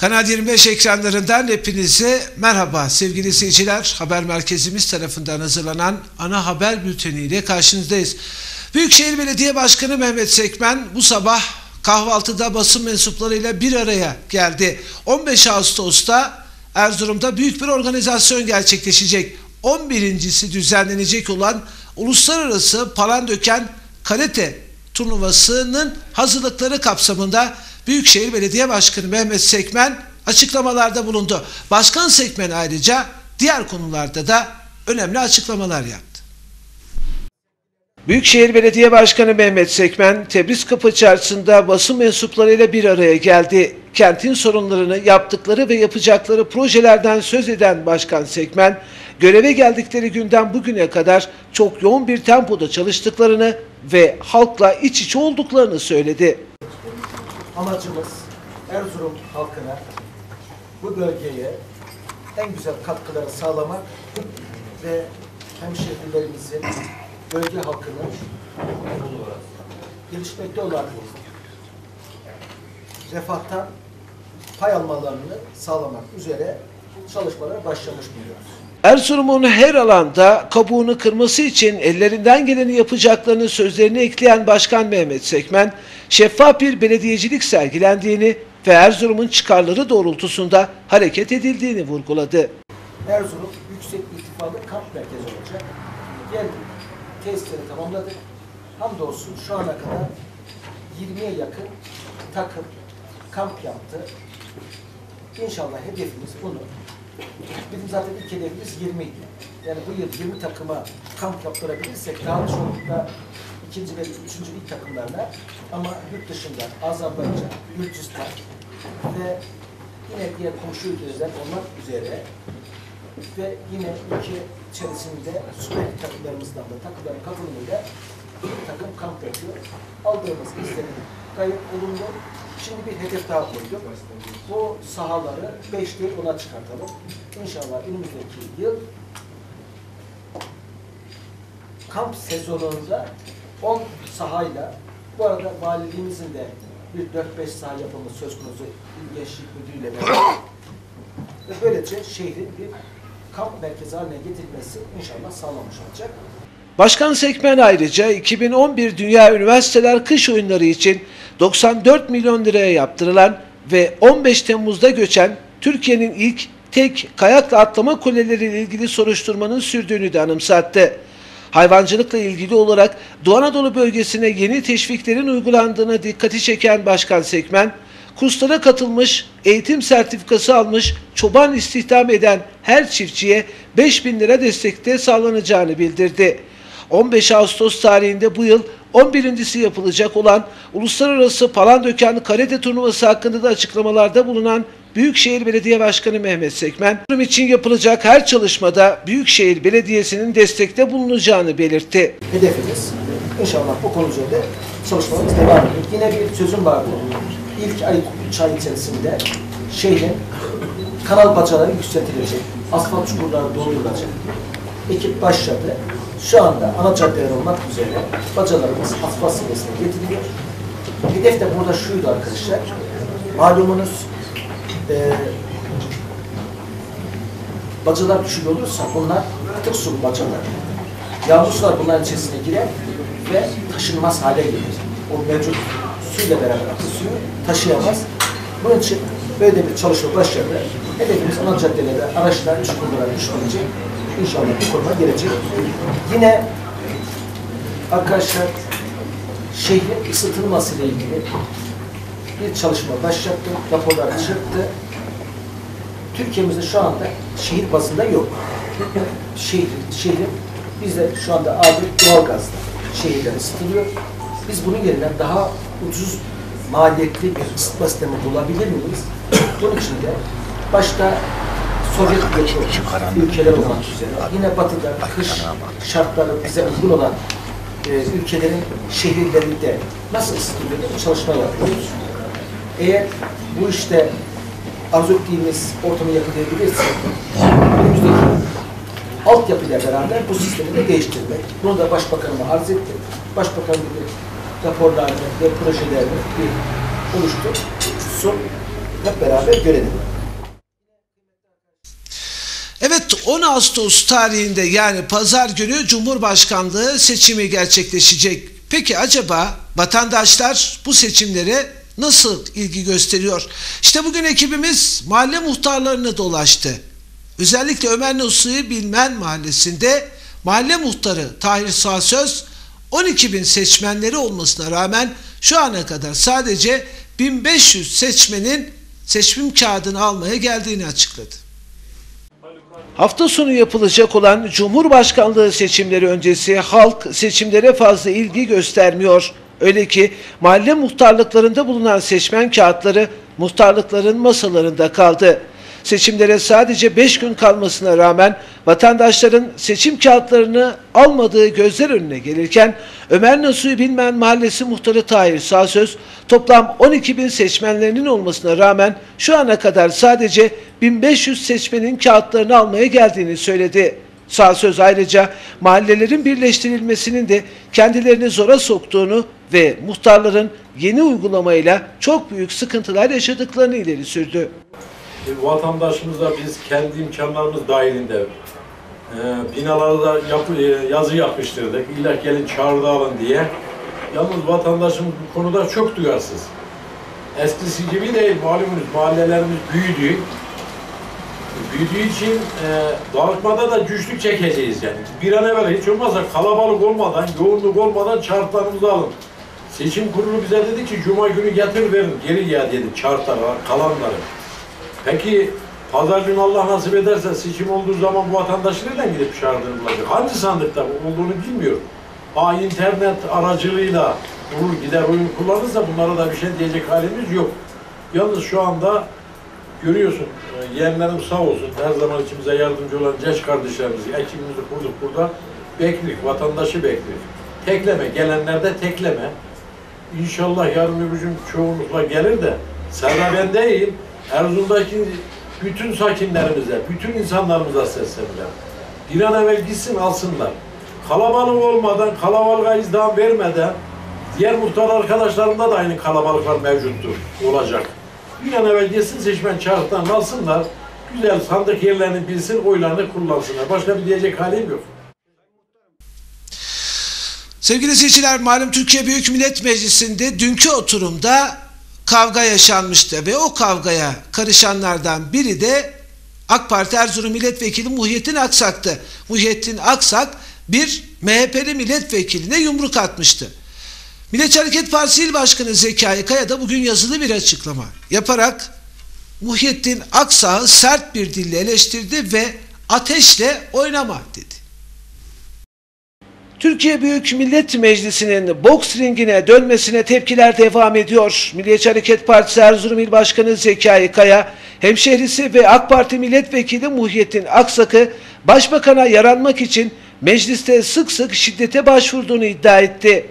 Kanal 25 ekranlarından hepinize merhaba sevgili seyirciler. Haber merkezimiz tarafından hazırlanan ana haber bülteniyle karşınızdayız. Büyükşehir Belediye Başkanı Mehmet Sekmen bu sabah kahvaltıda basın mensuplarıyla bir araya geldi. 15 Ağustos'ta Erzurum'da büyük bir organizasyon gerçekleşecek. 11.si düzenlenecek olan Uluslararası Palandöken Karate turnuvasının hazırlıkları kapsamında Büyükşehir Belediye Başkanı Mehmet Sekmen açıklamalarda bulundu. Başkan Sekmen ayrıca diğer konularda da önemli açıklamalar yaptı. Büyükşehir Belediye Başkanı Mehmet Sekmen, Tebriz Kapı Çarşısı'nda basın mensuplarıyla bir araya geldi. Kentin sorunlarını, yaptıkları ve yapacakları projelerden söz eden Başkan Sekmen, göreve geldikleri günden bugüne kadar çok yoğun bir tempoda çalıştıklarını ve halkla iç içe olduklarını söyledi. Amacımız Erzurum halkına bu bölgeye en güzel katkıları sağlamak ve hemşehrilerimizin, bölge halkının gelişmekte olan refahtan pay almalarını sağlamak üzere çalışmalara başlamış bulunuyoruz. Erzurum'un her alanda kabuğunu kırması için ellerinden geleni yapacaklarını sözlerine ekleyen Başkan Mehmet Sekmen, şeffaf bir belediyecilik sergilendiğini ve Erzurum'un çıkarları doğrultusunda hareket edildiğini vurguladı. Erzurum Yüksek İrtifalı Kamp Merkezi olacak. Geldik, testleri tamamladık. Hamdolsun şu ana kadar 20'ye yakın takım kamp yaptı. İnşallah hedefimiz bunu. Bizim zaten ilk hedefimiz 20 idi. Yani bu yıl 20 takıma kamp yaptırabilirsek daha çoğunlukla ikinci ve üçüncü ilk takımlarla ama yurt dışında Azerbaycan, Gürcistan ve yine diğer komşu ülkelerden olmak üzere ve yine ülke içerisinde süper lig takımlarımızdan da takımların katılımıyla bir takım kamp yapıyor. Aldığımız izlenim gayet olumlu. Şimdi bir hedef daha koyduk. Bu sahaları 5 değil 10'a çıkartalım. İnşallah önümüzdeki yıl kamp sezonunda 10 sahayla bu arada valiliğimizin de bir 4-5 saha yapımı söz konusu Gençlik Müdürü'yle beraber ve böylece şehrin bir kamp merkezi haline getirilmesi inşallah sağlamış olacak. Başkan Sekmen ayrıca 2011 Dünya Üniversiteler Kış Oyunları için 94 milyon liraya yaptırılan ve 15 Temmuz'da göçen Türkiye'nin ilk tek kayakla atlama kuleleriyle ilgili soruşturmanın sürdüğünü de anımsattı. Hayvancılıkla ilgili olarak Doğu Anadolu bölgesine yeni teşviklerin uygulandığına dikkati çeken Başkan Sekmen, kurslara katılmış, eğitim sertifikası almış, çoban istihdam eden her çiftçiye 5000 lira destekte sağlanacağını bildirdi. 15 Ağustos tarihinde bu yıl 11.si yapılacak olan Uluslararası Palandöken Karate Turnuvası hakkında da açıklamalarda bulunan Büyükşehir Belediye Başkanı Mehmet Sekmen, bunun için yapılacak her çalışmada Büyükşehir Belediyesi'nin destekte bulunacağını belirtti. Hedefimiz inşallah bu konu üzerinde çalışmalarımız devam ediyor. Yine bir sözüm vardı. İlk ay, üç ay içerisinde şehrin kanal bacaları yükseltilecek, asfalt çukurları doldurulacak. Ekip başladı. Şu anda ana caddeler olmak üzere bacalarımız asfalt seviyesine getiriliyor. Hedef de burada şuydu arkadaşlar. Malumunuz eee bacalar düşük olursa bunlar atık su bacalar. Yağmur sular bunların içerisine girer ve taşınmaz hale gelir. O mevcut suyla beraber atık suyu taşıyamaz. Bunun için böyle bir çalışma başladı. Hedefimiz ana caddelerde araçlar çukurlara düşmeyecek. İnşallah bu konuma gelecek. Yine arkadaşlar şehrin ısıtılması ile ilgili bir çalışma başlattı. Raporlar çıktı. Türkiye'mizde şu anda şehir bazında yok. Şehir, şehrin bizde şu anda abi doğalgazla şehirler ısıtılıyor. Biz bunun yerine daha ucuz maliyetli bir ısıtma sistemi bulabilir miyiz? Bunun için de başta Sovyet blok ülkeler olmak üzere yine batıda kış şartları bize uygun olan e, ülkelerin şehirlerinde nasıl ısıtılıyor bir çalışma yapıyoruz. Eğer bu işte arzu ettiğimiz ortamı yakalayabilirsek önümüzdeki altyapıyla beraber bu sistemi de değiştirmek. Bunu da Başbakanıma arz ettim. Başbakan gibi raporlarını ve projelerini bir oluştu. Son hep beraber görelim. Evet 10 Ağustos tarihinde yani pazar günü Cumhurbaşkanlığı seçimi gerçekleşecek. Peki acaba vatandaşlar bu seçimlere nasıl ilgi gösteriyor? İşte bugün ekibimiz mahalle muhtarlarını dolaştı. Özellikle Ömer Nasuhi Bilmen Mahallesi'nde mahalle muhtarı Tahir Sağsöz 12 bin seçmenleri olmasına rağmen şu ana kadar sadece 1500 seçmenin seçim kağıdını almaya geldiğini açıkladı. Hafta sonu yapılacak olan Cumhurbaşkanlığı seçimleri öncesi halk seçimlere fazla ilgi göstermiyor. Öyle ki mahalle muhtarlıklarında bulunan seçmen kağıtları muhtarlıkların masalarında kaldı. Seçimlere sadece 5 gün kalmasına rağmen vatandaşların seçim kağıtlarını almadığı gözler önüne gelirken Ömer Nasuhi Bilmen Mahallesi Muhtarı Tahir Sağsöz toplam 12 bin seçmenlerinin olmasına rağmen şu ana kadar sadece 1500 seçmenin kağıtlarını almaya geldiğini söyledi. Sağsöz ayrıca mahallelerin birleştirilmesinin de kendilerini zora soktuğunu ve muhtarların yeni uygulamayla çok büyük sıkıntılar yaşadıklarını ileri sürdü. Vatandaşımıza biz kendi imkanlarımız dahilinde e, binalara da yapı, e, yazı yapıştırdık. İlla gelin çağrıda alın diye. Yalnız vatandaşımız bu konuda çok duyarsız. Eskisi gibi değil. Malumunuz mahallelerimiz büyüdü. Büyüdüğü için e, dağıtmada da güçlük çekeceğiz yani. Bir an evvel hiç olmazsa kalabalık olmadan, yoğunluk olmadan çarplarımızı alın. Seçim kurulu bize dedi ki Cuma günü getir verin, geri iade edin çarpları, kalanları. Peki pazar günü Allah nasip ederse seçim olduğu zaman bu vatandaş nereden gidip çağırdığını bulacak? Hangi sandıkta olduğunu bilmiyor. Ha internet aracılığıyla vurur gider oyun kullanırsa bunlara da bir şey diyecek halimiz yok. Yalnız şu anda görüyorsun e, yeğenlerim sağ olsun her zaman içimize yardımcı olan genç kardeşlerimiz ekibimizi kurduk burada bekliyoruz, vatandaşı bekliyoruz. Tekleme, gelenlerde tekleme. İnşallah yarın öbür gün çoğunlukla gelir de Serdar ben değil, Erzurum'daki bütün sakinlerimize, bütün insanlarımıza sesleneceğim. Bir an evvel gitsin alsınlar. Kalabalık olmadan, kalabalığa izdiham vermeden diğer muhtar arkadaşlarımda da aynı kalabalıklar mevcuttur, olacak. Bir an evvel gitsin seçmen çağrıdan alsınlar, güzel sandık yerlerini bilsin, oylarını kullansınlar. Başka bir diyecek halim yok. Sevgili seyirciler malum Türkiye Büyük Millet Meclisi'nde dünkü oturumda kavga yaşanmıştı ve o kavgaya karışanlardan biri de AK Parti Erzurum Milletvekili Muhyiddin Aksak'tı. Muhyiddin Aksak bir MHP'li milletvekiline yumruk atmıştı. Milliyetçi Hareket Partisi İl Başkanı Zekai Kaya da bugün yazılı bir açıklama yaparak Muhyiddin Aksak'ı sert bir dille eleştirdi ve ateşle oynama dedi. Türkiye Büyük Millet Meclisi'nin boks ringine dönmesine tepkiler devam ediyor. Milliyetçi Hareket Partisi Erzurum İl Başkanı Zekai Kaya, hemşehrisi ve AK Parti Milletvekili Muhyiddin Aksak'ı başbakana yaranmak için mecliste sık sık şiddete başvurduğunu iddia etti.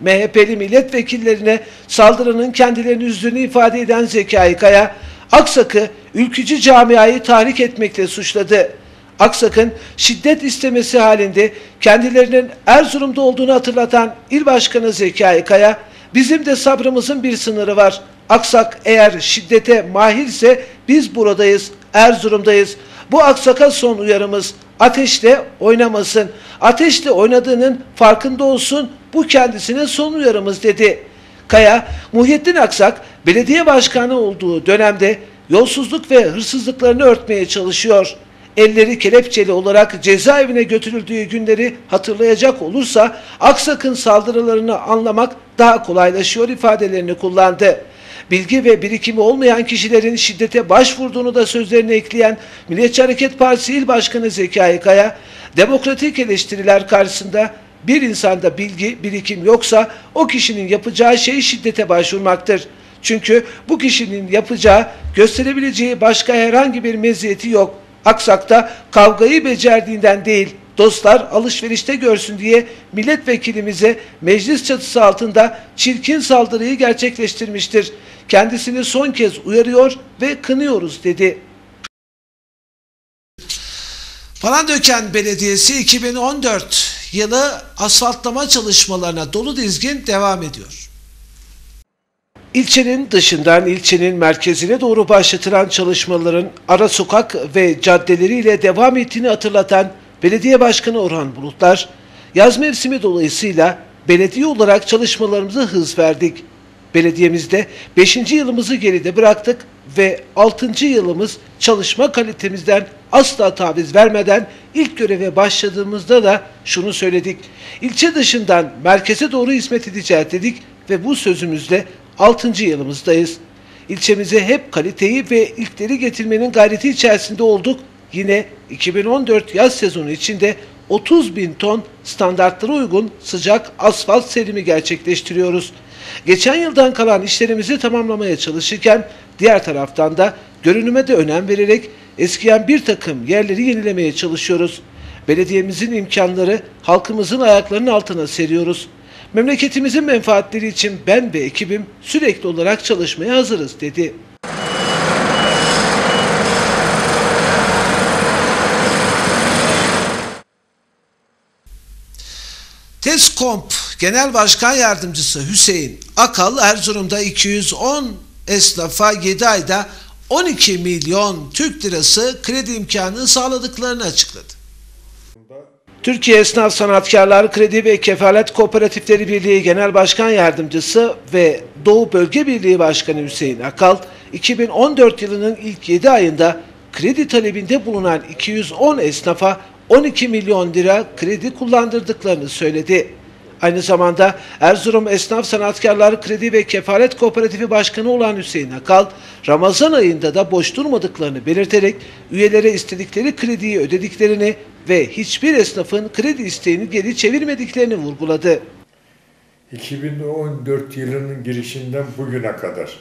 MHP'li milletvekillerine saldırının kendilerini üzdüğünü ifade eden Zekai Kaya, Aksak'ı ülkücü camiayı tahrik etmekle suçladı. Aksak'ın şiddet istemesi halinde kendilerinin Erzurum'da olduğunu hatırlatan İl Başkanı Zekai Kaya, bizim de sabrımızın bir sınırı var. Aksak eğer şiddete mahirse biz buradayız, Erzurum'dayız. Bu Aksak'a son uyarımız. Ateşle oynamasın. Ateşle oynadığının farkında olsun. Bu kendisine son uyarımız dedi. Kaya, Muhyiddin Aksak belediye başkanı olduğu dönemde yolsuzluk ve hırsızlıklarını örtmeye çalışıyor elleri kelepçeli olarak cezaevine götürüldüğü günleri hatırlayacak olursa Aksak'ın saldırılarını anlamak daha kolaylaşıyor ifadelerini kullandı. Bilgi ve birikimi olmayan kişilerin şiddete başvurduğunu da sözlerine ekleyen Milliyetçi Hareket Partisi İl Başkanı Zekai Kaya, demokratik eleştiriler karşısında bir insanda bilgi, birikim yoksa o kişinin yapacağı şey şiddete başvurmaktır. Çünkü bu kişinin yapacağı, gösterebileceği başka herhangi bir meziyeti yok. Aksak'ta kavgayı becerdiğinden değil, dostlar alışverişte görsün diye milletvekilimize meclis çatısı altında çirkin saldırıyı gerçekleştirmiştir. Kendisini son kez uyarıyor ve kınıyoruz dedi. Palandöken Belediyesi 2014 yılı asfaltlama çalışmalarına dolu dizgin devam ediyor. İlçenin dışından ilçenin merkezine doğru başlatılan çalışmaların ara sokak ve caddeleriyle devam ettiğini hatırlatan Belediye Başkanı Orhan Bulutlar, yaz mevsimi dolayısıyla belediye olarak çalışmalarımıza hız verdik. Belediyemizde 5. yılımızı geride bıraktık ve 6. yılımız çalışma kalitemizden asla taviz vermeden ilk göreve başladığımızda da şunu söyledik. İlçe dışından merkeze doğru hizmet edeceğiz dedik ve bu sözümüzle 6. yılımızdayız. İlçemize hep kaliteyi ve ilkleri getirmenin gayreti içerisinde olduk. Yine 2014 yaz sezonu içinde 30 bin ton standartlara uygun sıcak asfalt serimi gerçekleştiriyoruz. Geçen yıldan kalan işlerimizi tamamlamaya çalışırken diğer taraftan da görünüme de önem vererek eskiyen bir takım yerleri yenilemeye çalışıyoruz. Belediyemizin imkanları halkımızın ayaklarının altına seriyoruz. Memleketimizin menfaatleri için ben ve ekibim sürekli olarak çalışmaya hazırız dedi. TESKOMP Genel Başkan Yardımcısı Hüseyin Akal Erzurum'da 210 esnafa 7 ayda 12 milyon Türk lirası kredi imkanı sağladıklarını açıkladı. Türkiye Esnaf Sanatkarlar Kredi ve Kefalet Kooperatifleri Birliği Genel Başkan Yardımcısı ve Doğu Bölge Birliği Başkanı Hüseyin Akal, 2014 yılının ilk 7 ayında kredi talebinde bulunan 210 esnafa 12 milyon lira kredi kullandırdıklarını söyledi. Aynı zamanda Erzurum Esnaf Sanatkarlar Kredi ve Kefalet Kooperatifi Başkanı olan Hüseyin Akal, Ramazan ayında da boş durmadıklarını belirterek üyelere istedikleri krediyi ödediklerini ve hiçbir esnafın kredi isteğini geri çevirmediklerini vurguladı. 2014 yılının girişinden bugüne kadar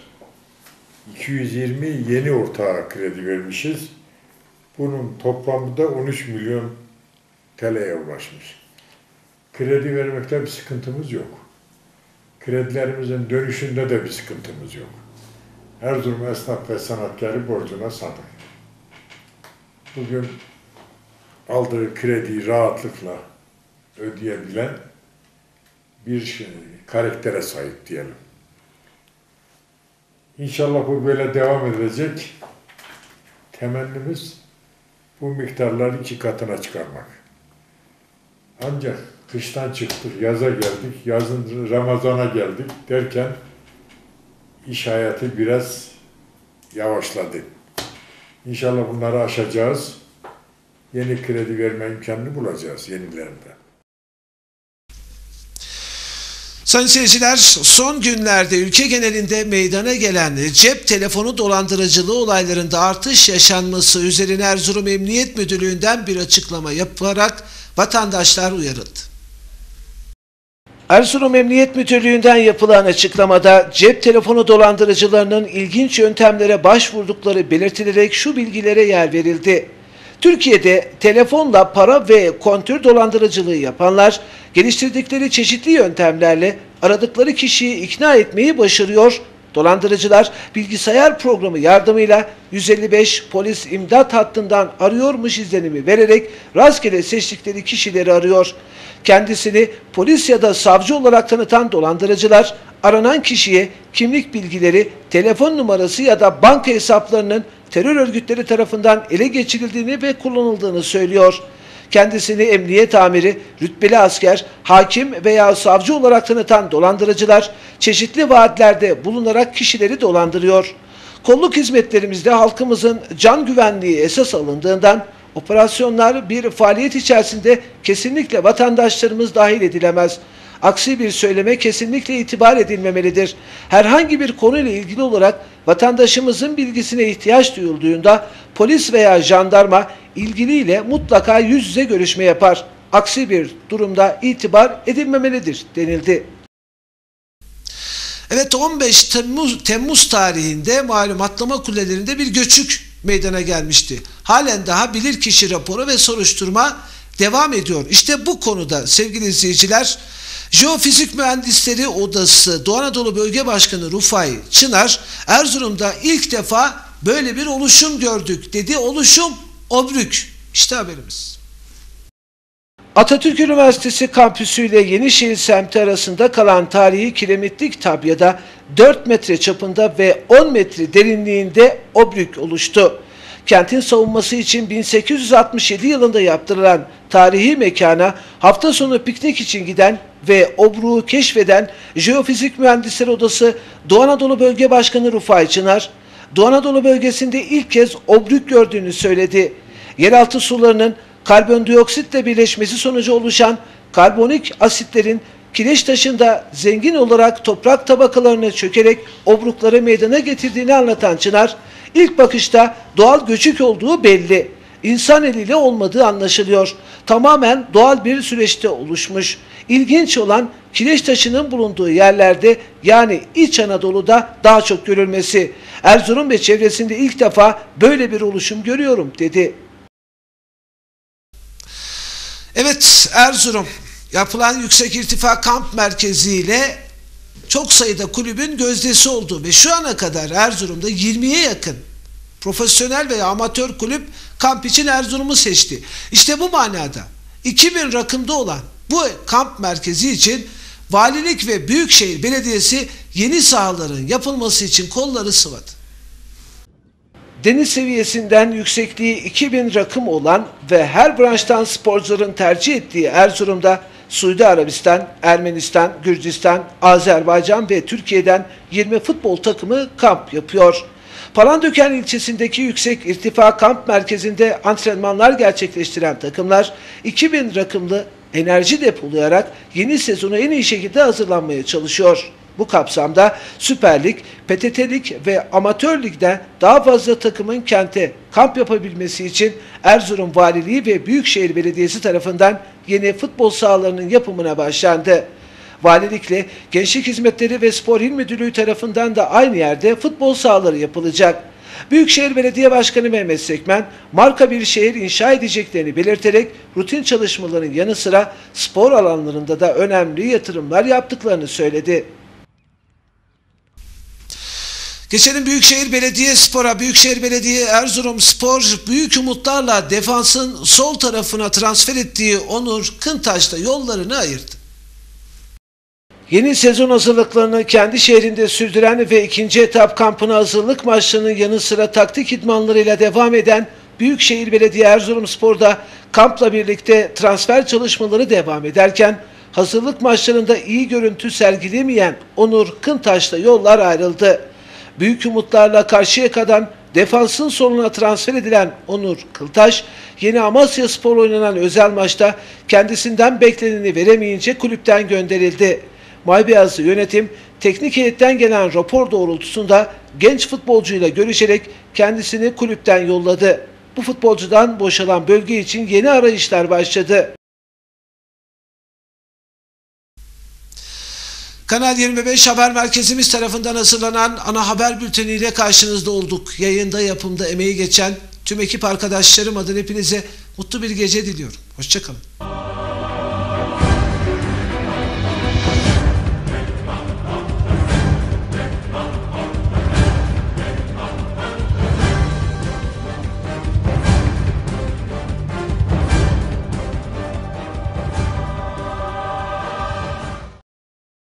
220 yeni ortağa kredi vermişiz. Bunun toplamı da 13 milyon TL'ye ulaşmış. Kredi vermekte bir sıkıntımız yok. Kredilerimizin dönüşünde de bir sıkıntımız yok. Erzurum esnaf ve sanatkarı borcuna sadık. Bugün aldığı krediyi rahatlıkla ödeyebilen bir şey, karaktere sahip diyelim. İnşallah bu böyle devam edecek. Temennimiz bu miktarları iki katına çıkarmak. Ancak kıştan çıktık, yaza geldik, yazın Ramazan'a geldik derken iş hayatı biraz yavaşladı. İnşallah bunları aşacağız. Yeni kredi verme imkanını bulacağız yenilerinde. Sayın seyirciler son günlerde ülke genelinde meydana gelen cep telefonu dolandırıcılığı olaylarında artış yaşanması üzerine Erzurum Emniyet Müdürlüğü'nden bir açıklama yaparak vatandaşlar uyarıldı. Erzurum Emniyet Müdürlüğü'nden yapılan açıklamada cep telefonu dolandırıcılarının ilginç yöntemlere başvurdukları belirtilerek şu bilgilere yer verildi. Türkiye'de telefonla para ve kontür dolandırıcılığı yapanlar geliştirdikleri çeşitli yöntemlerle aradıkları kişiyi ikna etmeyi başarıyor. Dolandırıcılar bilgisayar programı yardımıyla 155 polis imdat hattından arıyormuş izlenimi vererek rastgele seçtikleri kişileri arıyor. Kendisini polis ya da savcı olarak tanıtan dolandırıcılar aranan kişiye kimlik bilgileri, telefon numarası ya da banka hesaplarının terör örgütleri tarafından ele geçirildiğini ve kullanıldığını söylüyor. Kendisini emniyet amiri, rütbeli asker, hakim veya savcı olarak tanıtan dolandırıcılar çeşitli vaatlerde bulunarak kişileri dolandırıyor. Kolluk hizmetlerimizde halkımızın can güvenliği esas alındığından operasyonlar bir faaliyet içerisinde kesinlikle vatandaşlarımız dahil edilemez. Aksi bir söyleme kesinlikle itibar edilmemelidir. Herhangi bir konuyla ilgili olarak vatandaşımızın bilgisine ihtiyaç duyulduğunda polis veya jandarma ilgiliyle mutlaka yüz yüze görüşme yapar. Aksi bir durumda itibar edilmemelidir denildi. Evet 15 Temmuz, Temmuz tarihinde malum atlama kulelerinde bir göçük meydana gelmişti. Halen daha bilirkişi raporu ve soruşturma devam ediyor. İşte bu konuda sevgili izleyiciler Jeofizik Mühendisleri Odası Doğu Anadolu Bölge Başkanı Rufay Çınar Erzurum'da ilk defa böyle bir oluşum gördük dedi. Oluşum Obrük. İşte haberimiz. Atatürk Üniversitesi kampüsü ile Yenişehir semti arasında kalan tarihi kiremitlik tabyada 4 metre çapında ve 10 metre derinliğinde obrük oluştu. Kentin savunması için 1867 yılında yaptırılan tarihi mekana hafta sonu piknik için giden ve obruğu keşfeden Jeofizik Mühendisleri Odası Doğu Anadolu Bölge Başkanı Rufai Çınar, Doğu Anadolu bölgesinde ilk kez obrük gördüğünü söyledi. Yeraltı sularının karbondioksitle birleşmesi sonucu oluşan karbonik asitlerin kireç taşında zengin olarak toprak tabakalarına çökerek obrukları meydana getirdiğini anlatan Çınar, ilk bakışta doğal göçük olduğu belli. İnsan eliyle olmadığı anlaşılıyor. Tamamen doğal bir süreçte oluşmuş. İlginç olan kireç taşının bulunduğu yerlerde yani İç Anadolu'da daha çok görülmesi. Erzurum ve çevresinde ilk defa böyle bir oluşum görüyorum dedi. Evet Erzurum yapılan yüksek irtifa kamp merkezi ile çok sayıda kulübün gözdesi oldu ve şu ana kadar Erzurum'da 20'ye yakın profesyonel veya amatör kulüp kamp için Erzurum'u seçti. İşte bu manada 2000 rakımda olan bu kamp merkezi için Valilik ve Büyükşehir Belediyesi yeni sahaların yapılması için kolları sıvadı. Deniz seviyesinden yüksekliği 2000 rakım olan ve her branştan sporcuların tercih ettiği Erzurum'da Suudi Arabistan, Ermenistan, Gürcistan, Azerbaycan ve Türkiye'den 20 futbol takımı kamp yapıyor. Palandöken ilçesindeki yüksek irtifa kamp merkezinde antrenmanlar gerçekleştiren takımlar 2000 rakımlı enerji depolayarak yeni sezona en iyi şekilde hazırlanmaya çalışıyor. Bu kapsamda Süper Lig, PTT Lig ve Amatör Lig'de daha fazla takımın kente kamp yapabilmesi için Erzurum Valiliği ve Büyükşehir Belediyesi tarafından yeni futbol sahalarının yapımına başlandı. Valilikle Gençlik Hizmetleri ve Spor İl Müdürlüğü tarafından da aynı yerde futbol sahaları yapılacak. Büyükşehir Belediye Başkanı Mehmet Sekmen, marka bir şehir inşa edeceklerini belirterek rutin çalışmaların yanı sıra spor alanlarında da önemli yatırımlar yaptıklarını söyledi. Geçelim Büyükşehir Belediye Spor'a. Büyükşehir Belediye Erzurum Spor büyük umutlarla defansın sol tarafına transfer ettiği Onur Kıntaş'ta yollarını ayırdı. Yeni sezon hazırlıklarını kendi şehrinde sürdüren ve ikinci etap kampına hazırlık maçlarının yanı sıra taktik idmanlarıyla devam eden Büyükşehir Belediye Erzurum Spor'da kampla birlikte transfer çalışmaları devam ederken hazırlık maçlarında iyi görüntü sergilemeyen Onur Kıntaş'la yollar ayrıldı. Büyük umutlarla karşıya kadar defansın sonuna transfer edilen Onur Kıltaş, yeni Amasya Spor oynanan özel maçta kendisinden bekleneni veremeyince kulüpten gönderildi. Maybeyazlı yönetim teknik heyetten gelen rapor doğrultusunda genç futbolcuyla görüşerek kendisini kulüpten yolladı. Bu futbolcudan boşalan bölge için yeni arayışlar başladı. Kanal 25 Haber Merkezimiz tarafından hazırlanan ana haber bülteniyle karşınızda olduk. Yayında yapımda emeği geçen tüm ekip arkadaşlarım adına hepinize mutlu bir gece diliyorum. Hoşçakalın.